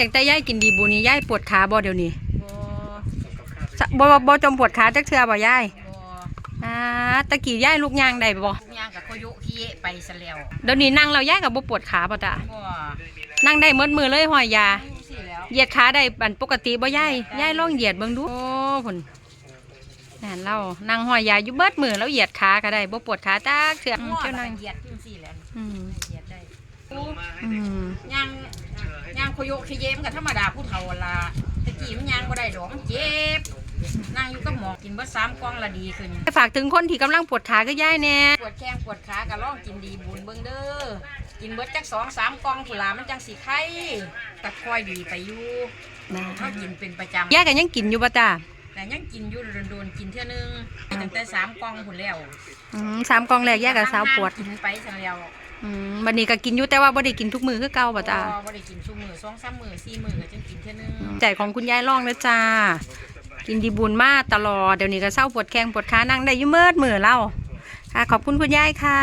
จากแต่ยายกินดีบุนี่ยายปวดขาบ่เดี๋ยวนี้บ่สะบ่บ่บ่จมปวดขาจักเทื่อบ่ยายบ่อ่าตะกี้ยายลูกยางได้บ่ทุกอย่างกับโคโยคีไปซะแล้วเดี๋ยวนี้นั่งแล้วยายก็บ่ปวดขาบ่จ้ะบ่นั่งได้หมดมือเลยห้อยยาจังซี่แล้วเหยียดขาได้ปันปกติบ่ยายยายลองเหยียดเบิ่งดูโอ้พุ่นนั่นเรานั่งห้อยยาอยู่เบิดมือแล้วเหยียดขาก็ได้บ่ปวดขาจักเทื่อง้อเจ้าแล้วนั่งก็เหยียดจังซี่แหล้วอืมเหยียดได้อืมย่าง ขยโคโยเยมนก็ธรรมดาผู้เฒ่าละตะกี้มันย่างบ่ได้ดอกมันเจ็บนั่งอยู่กับหมอกินเบิดสามกล่องละดีขึ้น ฝากถึงคนที่กำลังปวดขาก็ย่ายแน่ ปวดแข้งปวดขาก็ลองกินดีบุญเบิ่งเด้อ กินเบิดจักสองสามกล่องพุ่นล่ะมันจังสิไข้ก็ค่อยดีไปอยู่นะเฮากินเป็นประจำยายก็ยังกินอยู่บ่จ้ะแต่ยังกินอยู่โดนๆกินเท่านึงตั้งแต่สามกล่องพุ่นแล้วสามกล่องแรกยายก็สาวปวดกินไปซะแล้ว อืมบัดนี้ก็กินอยู่แต่ว่าบ่ได้กินทุกมื้อคือเก่าบ่จ้ะบ่ได้กินซุมื้อสองสามมื้อสี่มื้อก็จังกินเท่านึงใจของคุณยายร่องนะจ้า กินดีบุญมากตลอด เดี๋ยวนี้ก็เศร้าปวดแข้งปวดขานั่งได้อยุ่เมิดมือเล่าค่ะขอบคุณคุณยายค่ะ